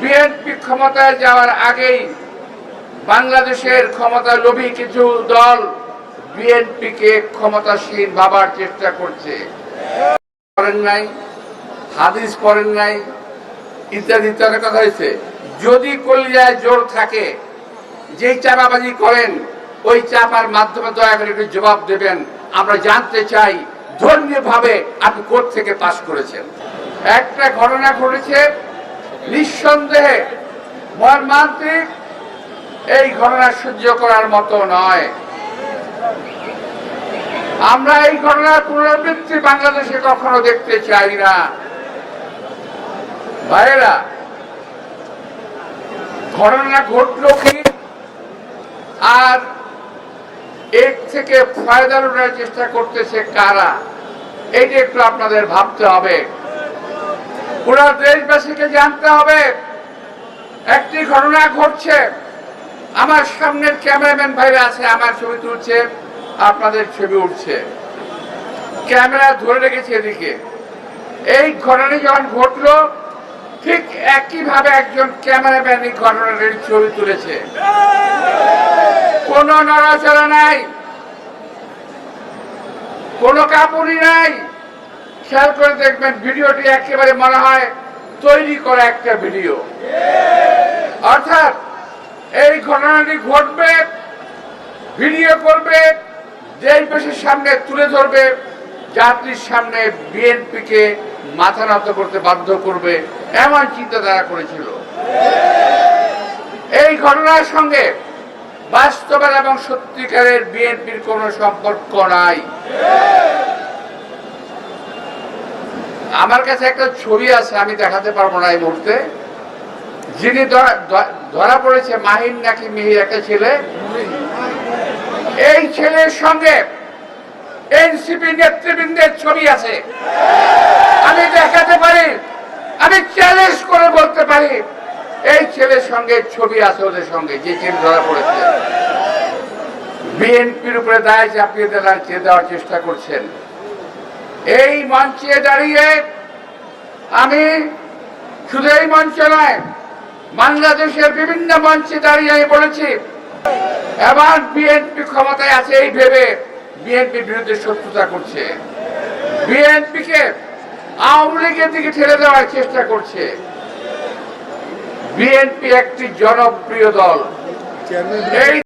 BNP ক্ষমতায় যাওয়ার আগেই বাংলাদেশের ক্ষমতা লোভী কিছু দল বিএনপিকে ক্ষমতাসীন ভাবার চেষ্টা করছে। করেন নাই, হাদিস পড়েন নাই, ইত্যাদি ইত্যাদি কথা হয়েছে। যদি কলিয়ায় জোর থাকে, যেই চাপাবাজি করেন, ওই চাপার মাধ্যমে দয়া করে একটু জবাব দেবেন। আমরা জানতে চাই ধর্মীয় ভাবে আপনি কোর্ট থেকে পাশ করেছেন? একটা ঘটনা ঘটেছে নিঃসন্দেহে মর্মান্তিক এই ঘটনা সহ্য করার মতো নয়। আমরা এই ঘটনার পুনরাবৃত্তি বাংলাদেশে কখনো দেখতে চাই না। ভাইরা ঘটনা ঘটলো কি? আর এর থেকে ফায়দা লুটার চেষ্টা করতেছে কারা? এইটা একটু আপনাদের ভাবতে হবে। পুরো দেশবাসীকে জানতে হবে, একটি ঘটনা ঘটছে। আমার সামনের ক্যামেরাম্যান ভাইরা আছে, আমার ছবি তুলছে, আপনাদের ছবি উঠছে। ক্যামেরা ধরে রেখেছে এদিকে। এই ঘটনা যখন ঘটলো, ঠিক একইভাবে একজন ক্যামেরাম্যান এই ঘটনাটির ছবি তুলেছে। কোনো নড়াচড়া নাই, কোনো কাপুরি নাই খেয়াল করে দেখবেন, ভিডিওটি একেবারে মনে হয় তৈরি করা একটা ভিডিও। অর্থাৎ এই ঘটনাটি ঘটবে, ভিডিও করবে দেশবাসীর সামনে তুলে ধরবে যাত্রীর সামনে বিএনপিকে মাথা নত করতে বাধ্য করবে, এমন চিন্তাধারা করেছিল। এই ঘটনার সঙ্গে বাস্তবের এবং সত্যিকারের বিএনপির কোনো সম্পর্ক নাই। আমার কাছে একটা ছবি আছে, আমি দেখাতে পারব না এই মুহূর্তে। যিনি ধরা- পড়েছে, মাহিন নাকি মিহির একটা ছেলে? এই ছেলের সঙ্গে এনসিপি নেতৃবৃন্দের ছবি আছে। আমি দেখাতে পারি, আমি চ্যালেঞ্জ করে বলতে পারি, এই ছেলের সঙ্গে ছবি আছে ওদের সঙ্গে, যে ছেলে ধরা পড়েছে। বিএনপির উপরে দায় চাপিয়ে দেওয়ার দেওয়ার চেষ্টা করছেন। এই মঞ্চে দাঁড়িয়ে আমি শুধু এই মঞ্চ নয় বাংলাদেশের বিভিন্ন মঞ্চে দাঁড়িয়ে আমি বলেছি এবার বিএনপি ক্ষমতায় আছে এই ভেবে বিএনপির বিরুদ্ধে শত্রুতা করছে। বিএনপিকে আওয়ামী লীগের দিকে ঠেলে দেওয়ার চেষ্টা করছে। বিএনপি একটি জনপ্রিয় দল। এই